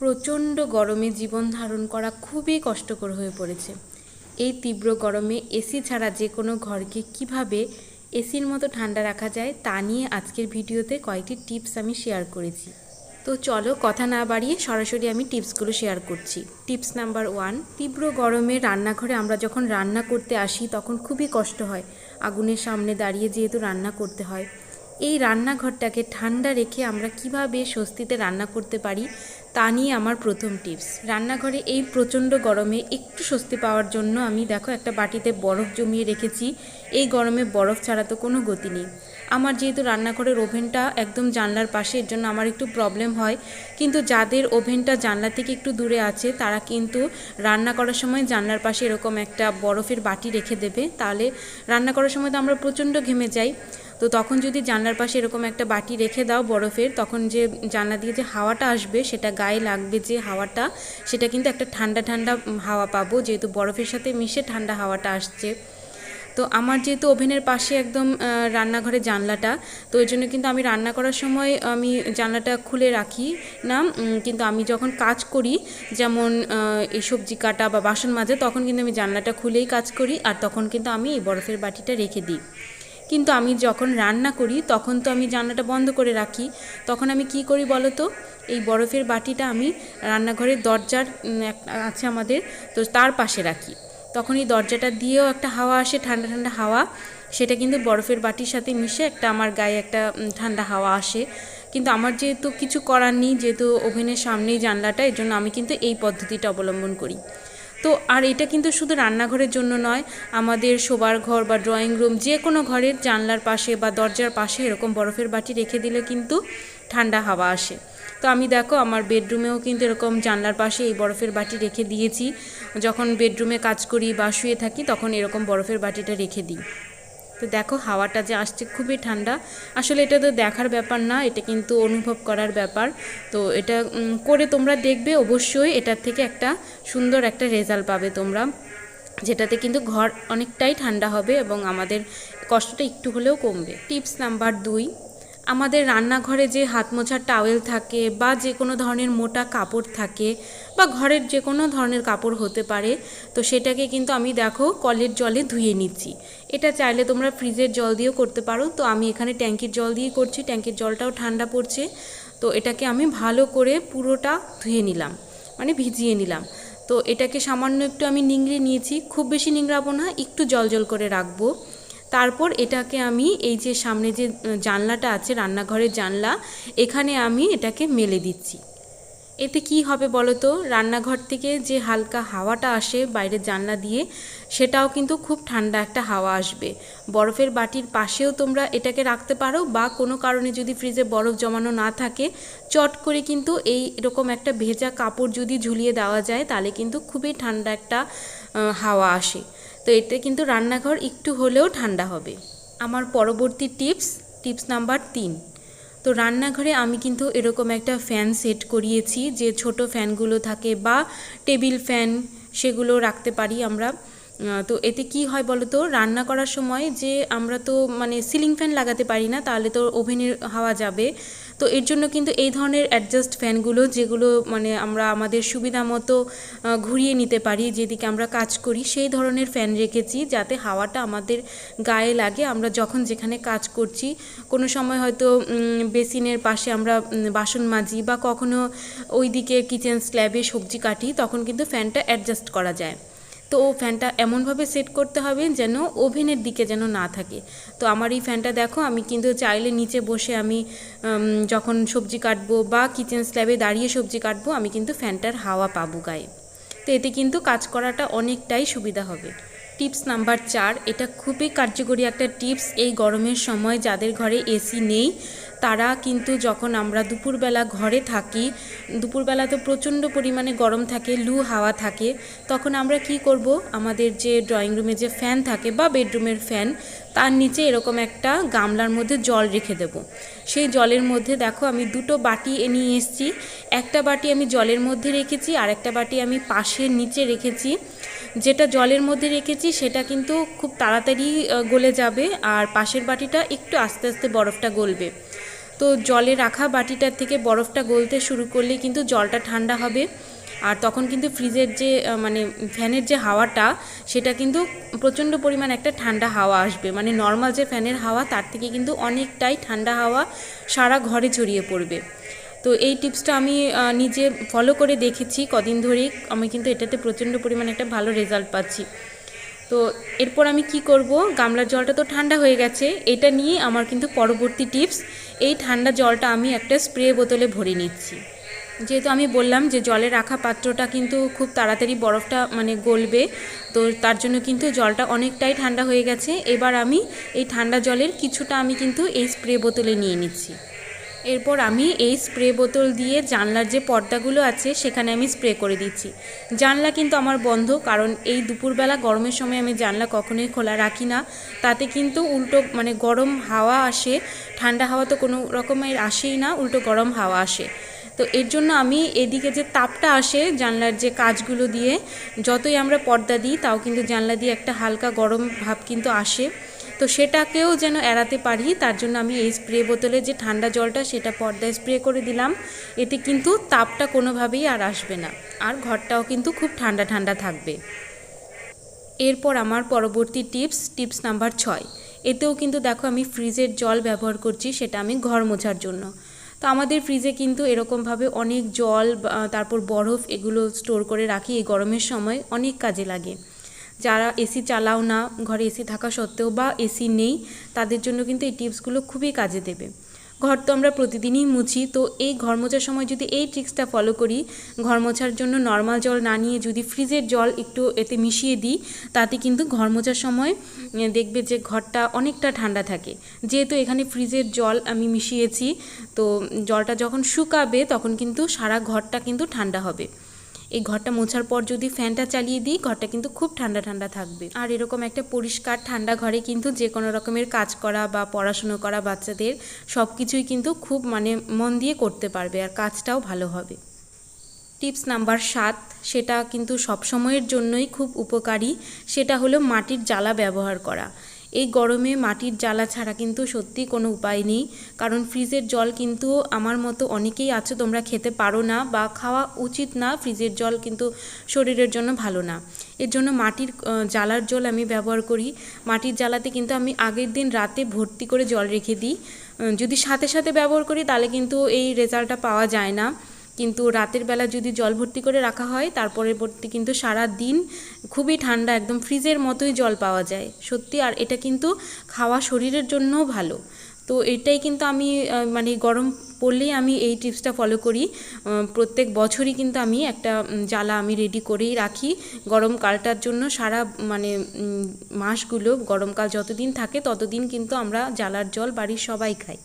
প্রচণ্ড গরমে জীবন ধারণ করা খুবই কষ্টকর হয়ে পড়েছে। এই তীব্র গরমে এসি ছাড়া যে কোনো ঘরকে কীভাবে এসির মতো ঠান্ডা রাখা যায় তা নিয়ে আজকের ভিডিওতে কয়েকটি টিপস আমি শেয়ার করেছি। তো চলো কথা না বাড়িয়ে সরাসরি আমি টিপসগুলো শেয়ার করছি। টিপস নাম্বার ওয়ান, তীব্র গরমে রান্নাঘরে আমরা যখন রান্না করতে আসি তখন খুবই কষ্ট হয়। আগুনের সামনে দাঁড়িয়ে যেহেতু রান্না করতে হয়। এই রান্নাঘরটাকে ঠান্ডা রেখে আমরা কীভাবে স্বস্তিতে রান্না করতে পারি তা নিয়ে আমার প্রথম টিপস। রান্নাঘরে এই প্রচণ্ড গরমে একটু স্বস্তি পাওয়ার জন্য আমি দেখো একটা বাটিতে বরফ জমিয়ে রেখেছি। এই গরমে বরফ ছাড়া তো কোনো গতি নেই। আমার যেহেতু রান্নাঘরের ওভেনটা একদম জানলার পাশে, এর জন্য আমার একটু প্রবলেম হয়। কিন্তু যাদের ওভেনটা জানলা থেকে একটু দূরে আছে, তারা কিন্তু রান্না করার সময় জানলার পাশে এরকম একটা বরফের বাটি রেখে দেবে। তাহলে রান্না করার সময় তো আমরা প্রচণ্ড ঘেমে যাই। তো তখন যদি জানলার পাশে এরকম একটা বাটি রেখে দাও বরফের, তখন যে জানলা দিয়ে যে হাওয়াটা আসবে, সেটা গায়ে লাগবে যে হাওয়াটা, সেটা কিন্তু একটা ঠান্ডা ঠান্ডা হাওয়া পাবো। যেহেতু বরফের সাথে মিশে ঠান্ডা হাওয়াটা আসছে। তো আমার যেহেতু ওভেনের পাশে একদম রান্নাঘরে জানলাটা, তো ওই জন্য কিন্তু আমি রান্না করার সময় আমি জানলাটা খুলে রাখি না কিন্তু আমি যখন কাজ করি, যেমন এই সবজি কাটা বা বাসন মাজে, তখন কিন্তু আমি জানলাটা খুলেই কাজ করি, আর তখন কিন্তু আমি এই বরফের বাটিটা রেখে দিই। কিন্তু আমি যখন রান্না করি, তখন তো আমি জানলাটা বন্ধ করে রাখি। তখন আমি কি করি বলো তো এই বরফের বাটিটা আমি রান্নাঘরের দরজার আছে আমাদের, তো তার পাশে রাখি। তখন এই দরজাটা দিয়েও একটা হাওয়া আসে, ঠান্ডা ঠান্ডা হাওয়া। সেটা কিন্তু বরফের বাটির সাথে মিশে একটা আমার গায়ে একটা ঠান্ডা হাওয়া আসে। কিন্তু আমার যেহেতু কিছু করার নেই, যেহেতু ওভেনের সামনেই জানলাটা এর জন্য আমি কিন্তু এই পদ্ধতিটা অবলম্বন করি। তো আর এটা কিন্তু শুধু রান্নাঘরের জন্য নয়, আমাদের শোবার ঘর বা ড্রয়িং রুম যে কোনো ঘরের জানলার পাশে বা দরজার পাশে এরকম বরফের বাটি রেখে দিলে কিন্তু ঠান্ডা হাওয়া আসে। তো আমি দেখো আমার বেডরুমেও কিন্তু এরকম জানলার পাশে এই বরফের বাটি রেখে দিয়েছি। যখন বেডরুমে কাজ করি বা শুয়ে থাকি তখন এরকম বরফের বাটিটা রেখে দিই। তো দেখো, হাওয়াটা যে আসছে খুবই ঠান্ডা। আসলে এটা তো দেখার ব্যাপার না, এটা কিন্তু অনুভব করার ব্যাপার। তো এটা করে তোমরা দেখবে অবশ্যই, এটার থেকে একটা সুন্দর একটা রেজাল্ট পাবে তোমরা। যেটাতে কিন্তু ঘর অনেকটাই ঠান্ডা হবে এবং আমাদের কষ্টটা একটু হলেও কমবে। টিপস নাম্বার দুই আমাদের রান্নাঘরে যে হাত মোছার টাওয়েল থাকে বা যে কোনো ধরনের মোটা কাপড় থাকে বা ঘরের যে কোনো ধরনের কাপড় হতে পারে, তো সেটাকে কিন্তু আমি দেখো কলের জলে ধুয়ে নিচ্ছি। এটা চাইলে তোমরা ফ্রিজের জল দিয়েও করতে পারো। তো আমি এখানে ট্যাঙ্কির জল দিয়ে করছি, ট্যাঙ্কির জলটাও ঠান্ডা পড়ছে। তো এটাকে আমি ভালো করে পুরোটা ধুয়ে নিলাম মানে ভিজিয়ে নিলাম। তো এটাকে সামান্য একটু আমি নিংড়ে নিয়েছি, খুব বেশি নিংড়াবো না, একটু জল জল করে রাখব। তারপর এটাকে আমি এই যে সামনে যে জানলাটা আছে, রান্নাঘরের জানলা, এখানে আমি এটাকে মেলে দিচ্ছি। এতে কি হবে বলো তো রান্নাঘর থেকে যে হালকা হাওয়াটা আসে বাইরের জানলা দিয়ে, সেটাও কিন্তু খুব ঠান্ডা একটা হাওয়া আসবে। বরফের বাটির পাশেও তোমরা এটাকে রাখতে পারো বা কোনো কারণে যদি ফ্রিজে বরফ জমানো না থাকে, চট করে কিন্তু এই এরকম একটা ভেজা কাপড় যদি ঝুলিয়ে দেওয়া যায়, তাহলে কিন্তু খুবই ঠান্ডা একটা হাওয়া আসে। তো এতে কিন্তু রান্নাঘর একটু হলেও ঠান্ডা হবে। আমার পরবর্তী টিপস টিপস নাম্বার তিন। তো রান্নাঘরে আমি কিন্তু এরকম একটা ফ্যান সেট করিয়েছি যে ছোট ফ্যানগুলো থাকে বা টেবিল ফ্যান সেগুলো রাখতে পারি আমরা। তো এতে কি হয় বলো তো রান্না করার সময় যে আমরা তো মানে সিলিং ফ্যান লাগাতে পারি না, তাহলে তো ওভেনের হাওয়া যাবে। তো এর জন্য কিন্তু এই ধরনের অ্যাডজাস্ট ফ্যানগুলো যেগুলো মানে আমরা আমাদের সুবিধা মতো ঘুরিয়ে নিতে পারি, যেদিকে আমরা কাজ করি, সেই ধরনের ফ্যান রেখেছি, যাতে হাওয়াটা আমাদের গায়ে লাগে। আমরা যখন যেখানে কাজ করছি, কোনো সময় হয়তো বেসিনের পাশে আমরা বাসন মাজি বা কখনো ওই দিকে কিচেন স্ল্যাবে সবজি কাটি, তখন কিন্তু ফ্যানটা অ্যাডজাস্ট করা যায়। তো ফ্যানটা এমনভাবে সেট করতে হবে যেন ওভেনের দিকে যেন না থাকে। তো আমার এই ফ্যানটা দেখো, আমি কিন্তু চাইলে নিচে বসে আমি যখন সবজি কাটবো বা কিচেন স্ল্যাবে দাঁড়িয়ে সবজি কাটবো, আমি কিন্তু ফ্যানটার হাওয়া পাবো গায়ে। তো এতে কিন্তু কাজ করাটা অনেকটাই সুবিধা হবে। টিপস নাম্বার চার, এটা খুবই কার্যকরী একটা টিপস। এই গরমের সময় যাদের ঘরে এসি নেই, তারা কিন্তু যখন আমরা দুপুরবেলা ঘরে থাকি, দুপুরবেলা তো প্রচণ্ড পরিমাণে গরম থাকে, লু হাওয়া থাকে, তখন আমরা কি করব? আমাদের যে ড্রয়িং রুমে যে ফ্যান থাকে বা বেডরুমের ফ্যান, তার নিচে এরকম একটা গামলার মধ্যে জল রেখে দেব। সেই জলের মধ্যে দেখো আমি দুটো বাটি নিয়ে এসেছি। একটা বাটি আমি জলের মধ্যে রেখেছি আর একটা বাটি আমি পাশের নিচে রেখেছি। যেটা জলের মধ্যে রেখেছি সেটা কিন্তু খুব তাড়াতাড়ি গলে যাবে আর পাশের বাটিটা একটু আস্তে আস্তে বরফটা গলবে। তো জলে রাখা বাটিটার থেকে বরফটা গলতে শুরু করলে কিন্তু জলটা ঠান্ডা হবে আর তখন কিন্তু ফ্রিজের যে মানে ফ্যানের যে হাওয়াটা সেটা কিন্তু প্রচণ্ড পরিমাণ একটা ঠান্ডা হাওয়া আসবে। মানে নর্মাল যে ফ্যানের হাওয়া তার থেকে কিন্তু অনেকটাই ঠান্ডা হাওয়া সারা ঘরে ছড়িয়ে পড়বে। তো এই টিপসটা আমি নিজে ফলো করে দেখেছি কদিন ধরেই। আমি কিন্তু এটাতে প্রচণ্ড পরিমাণে একটা ভালো রেজাল্ট পাচ্ছি। তো এরপর আমি কি করব? গামলার জলটা তো ঠান্ডা হয়ে গেছে। এটা নিয়ে আমার কিন্তু পরবর্তী টিপস এই ঠান্ডা জলটা আমি একটা স্প্রে বোতলে ভরে নিচ্ছি। যেহেতু আমি বললাম যে জলে রাখা পাত্রটা কিন্তু খুব তাড়াতাড়ি বরফটা মানে গলবে, তো তার জন্য কিন্তু জলটা অনেকটাই ঠান্ডা হয়ে গেছে। এবার আমি এই ঠান্ডা জলের কিছুটা আমি কিন্তু এই স্প্রে বোতলে নিয়ে নিচ্ছি। এরপর আমি এই স্প্রে বোতল দিয়ে জানলার যে পর্দাগুলো আছে, সেখানে আমি স্প্রে করে দিচ্ছি। জানলা কিন্তু আমার বন্ধ, কারণ এই দুপুরবেলা গরমের সময় আমি জানলা কখনোই খোলা রাখি না। তাতে কিন্তু উল্টো মানে গরম হাওয়া আসে, ঠান্ডা হাওয়া তো কোনো রকমের আসেই না, উল্টো গরম হাওয়া আসে। তো এর জন্য আমি এদিকে যে তাপটা আসে জানলার যে কাজগুলো দিয়ে, যতই আমরা পর্দা দিই, তাও কিন্তু জানলা দিয়ে একটা হালকা গরম ভাব কিন্তু আসে। তো সেটাকেও যেন এড়াতে পারি, তার জন্য আমি এই স্প্রে বোতলে যে ঠান্ডা জলটা সেটা পর্দায় স্প্রে করে দিলাম। এতে কিন্তু তাপটা কোনোভাবেই আর আসবে না, আর ঘরটাও কিন্তু খুব ঠান্ডা ঠান্ডা থাকবে। এরপর আমার পরবর্তী টিপস টিপস নাম্বার ছয়। এতেও কিন্তু দেখো আমি ফ্রিজের জল ব্যবহার করছি, সেটা আমি ঘর মোছার জন্য। তো আমাদের ফ্রিজে কিন্তু এরকমভাবে অনেক জল তারপর বরফ এগুলো স্টোর করে রাখি, এই গরমের সময় অনেক কাজে লাগে। যারা এসি চালাও না, ঘরে এসি থাকা সত্ত্বেও বা এসি নেই, তাদের জন্য কিন্তু এই টিপসগুলো খুবই কাজে দেবে। ঘর তো আমরা প্রতিদিনই মুছি, তো এই ঘর মোছার সময় যদি এই ট্রিক্সটা ফলো করি, ঘর মোছার জন্য নর্মাল জল না নিয়ে যদি ফ্রিজের জল একটু এতে মিশিয়ে দিই, তাতে কিন্তু ঘর মোছার সময় দেখবে যে ঘরটা অনেকটা ঠান্ডা থাকে। যেহেতু এখানে ফ্রিজের জল আমি মিশিয়েছি, তো জলটা যখন শুকাবে তখন কিন্তু সারা ঘরটা কিন্তু ঠান্ডা হবে। এই ঘরটা মোছার পর যদি ফ্যানটা চালিয়ে দিই, ঘরটা কিন্তু খুব ঠান্ডা ঠান্ডা থাকবে। আর এরকম একটা পরিষ্কার ঠান্ডা ঘরে কিন্তু যে কোনো রকমের কাজ করা বা পড়াশুনো করা বাচ্চাদের সব কিছুই কিন্তু খুব মানে মন দিয়ে করতে পারবে আর কাজটাও ভালো হবে। টিপস নাম্বার সাত, সেটা কিন্তু সব সময়ের জন্যই খুব উপকারী, সেটা হলো মাটির জ্বালা ব্যবহার করা। এই গরমে মাটির জ্বালা ছাড়া কিন্তু সত্যি কোনো উপায় নেই। কারণ ফ্রিজের জল কিন্তু আমার মতো অনেকেই আছে, তোমরা খেতে পারো না বা খাওয়া উচিত না। ফ্রিজের জল কিন্তু শরীরের জন্য ভালো না। এর জন্য মাটির জ্বালার জল আমি ব্যবহার করি। মাটির জ্বালাতে কিন্তু আমি আগের দিন রাতে ভর্তি করে জল রেখে দিই। যদি সাথে সাথে ব্যবহার করি, তাহলে কিন্তু এই রেজাল্টটা পাওয়া যায় না। কিন্তু রাতের বেলা যদি জল ভর্তি করে রাখা হয়, তার ভর্তি কিন্তু সারা দিন খুবই ঠান্ডা, একদম ফ্রিজের মতোই জল পাওয়া যায়। সত্যি, আর এটা কিন্তু খাওয়া শরীরের জন্যও ভালো। তো এটাই কিন্তু আমি মানে গরম পড়লেই আমি এই টিপসটা ফলো করি। প্রত্যেক বছরই কিন্তু আমি একটা জ্বালা আমি রেডি করেই রাখি। গরমকালটার জন্য সারা মানে মাসগুলো গরমকাল যতদিন থাকে, ততদিন কিন্তু আমরা জ্বালার জল বাড়ির সবাই খাই।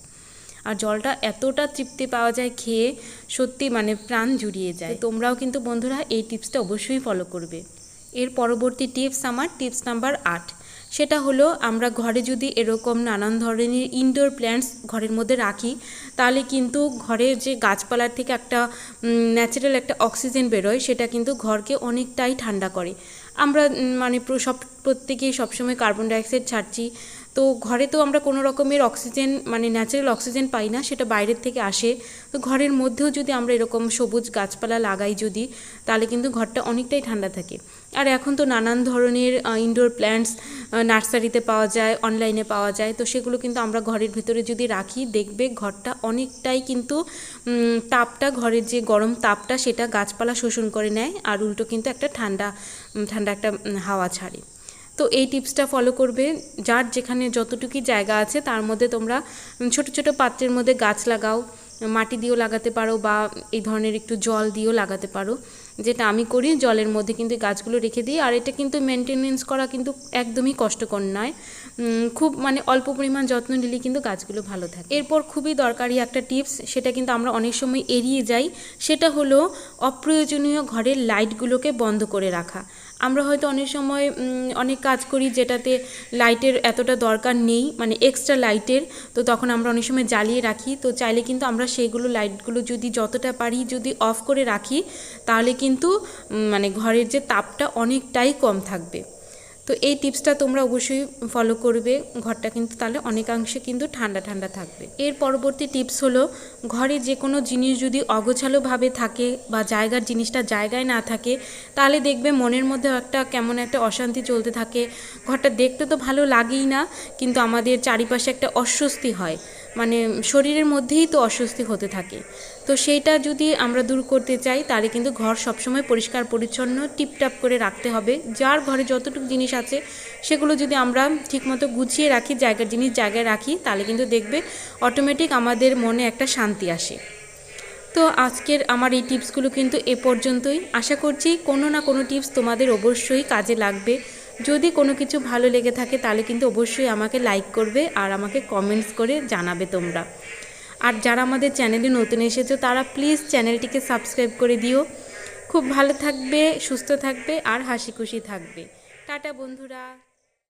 আর জলটা এতটা তৃপ্তি পাওয়া যায় খেয়ে সত্যি মানে প্রাণ জুড়িয়ে যায়। তোমরাও কিন্তু বন্ধুরা এই টিপসটা অবশ্যই ফলো করবে। এর পরবর্তী টিপস আমার টিপস নাম্বার আট। সেটা হলো আমরা ঘরে যদি এরকম নানান ধরনের ইনডোর প্ল্যান্টস ঘরের মধ্যে রাখি তাহলে কিন্তু ঘরের যে গাছপালার থেকে একটা ন্যাচারাল একটা অক্সিজেন বেরোয় সেটা কিন্তু ঘরকে অনেকটাই ঠান্ডা করে। আমরা মানে প্র- সব প্রত্যেকেই সবসময় কার্বন ডাইঅক্সাইড ছাড়ছি তো ঘরে তো আমরা কোনো রকমের অক্সিজেন মানে ন্যাচারাল অক্সিজেন পাই না, সেটা বাইরের থেকে আসে। তো ঘরের মধ্যেও যদি আমরা এরকম সবুজ গাছপালা লাগাই যদি, তাহলে কিন্তু ঘরটা অনেকটাই ঠান্ডা থাকে। আর এখন তো নানান ধরনের ইনডোর প্ল্যান্টস নার্সারিতে পাওয়া যায় অনলাইনে পাওয়া যায়, তো সেগুলো কিন্তু আমরা ঘরের ভিতরে যদি রাখি, দেখবে ঘরটা অনেকটাই কিন্তু তাপটা, ঘরের যে গরম তাপটা, সেটা গাছপালা শোষণ করে নেয়, আর উল্টো কিন্তু একটা ঠান্ডা ঠান্ডা একটা হাওয়া ছাড়ে। তো এই টিপসটা ফলো করবে। যার যেখানে যতটুকু জায়গা আছে, তার মধ্যে তোমরা ছোট ছোট পাত্রের মধ্যে গাছ লাগাও, মাটি দিয়েও লাগাতে পারো বা এই ধরনের একটু জল দিয়েও লাগাতে পারো। যেটা আমি করি, জলের মধ্যে কিন্তু গাছগুলো রেখে দিই। আর এটা কিন্তু মেনটেনেন্স করা কিন্তু একদমই কষ্টকর নয়। খুব মানে অল্প পরিমাণ যত্ন নিলেই কিন্তু গাছগুলো ভালো থাকে। এরপর খুবই দরকারি একটা টিপস, সেটা কিন্তু আমরা অনেক সময় এড়িয়ে যাই। সেটা হলো অপ্রয়োজনীয় ঘরের লাইটগুলোকে বন্ধ করে রাখা। আমরা হয়তো অনেক সময় অনেক কাজ করি যেটাতে লাইটের এতটা দরকার নেই মানে এক্সট্রা লাইটের, তো তখন আমরা অনেক সময় জ্বালিয়ে রাখি। তো চাইলে কিন্তু আমরা সেইগুলো লাইটগুলো যদি যতটা পারি যদি অফ করে রাখি, তাহলে কিন্তু মানে ঘরের যে তাপটা অনেকটাই কম থাকবে। তো এই টিপসটা তোমরা অবশ্যই ফলো করবে। ঘরটা কিন্তু তাহলে অনেকাংশে কিন্তু ঠান্ডা ঠান্ডা থাকবে। এর পরবর্তী টিপস হলো, ঘরে যে কোনো জিনিস যদি অগোছালোভাবে থাকে বা জায়গার জিনিসটা জায়গায় না থাকে, তাহলে দেখবে মনের মধ্যে একটা কেমন একটা অশান্তি চলতে থাকে। ঘরটা দেখতে তো ভালো লাগেই না, কিন্তু আমাদের চারিপাশে একটা অস্বস্তি হয়। মানে শরীরের মধ্যেই তো অস্বস্তি হতে থাকে। তো সেইটা যদি আমরা দূর করতে চাই, তাহলে কিন্তু ঘর সবসময় পরিষ্কার, পরিচ্ছন্ন, টিপটাপ করে রাখতে হবে। যার ঘরে যতটুকু জিনিস আছে, সেগুলো যদি আমরা ঠিকমতো গুছিয়ে রাখি, জায়গার জিনিস জায়গায় রাখি, তাহলে কিন্তু দেখবে অটোমেটিক আমাদের মনে একটা শান্তি আসে। তো আজকের আমার এই টিপসগুলো কিন্তু এ পর্যন্তই। আশা করছি কোনো না কোনো টিপস তোমাদের অবশ্যই কাজে লাগবে। যদি কোনো কিছু ভালো লেগে থাকে, তাহলে কিন্তু অবশ্যই আমাকে লাইক করবে আর আমাকে কমেন্টস করে জানাবে তোমরা। আর যারা আমাদের চ্যানেলে নতুন এসেছ, তারা প্লিজ চ্যানেলটিকে সাবস্ক্রাইব করে দিও। খুব ভালো থাকবে, সুস্থ থাকবে আর হাসি খুশি থাকবে। টাটা বন্ধুরা।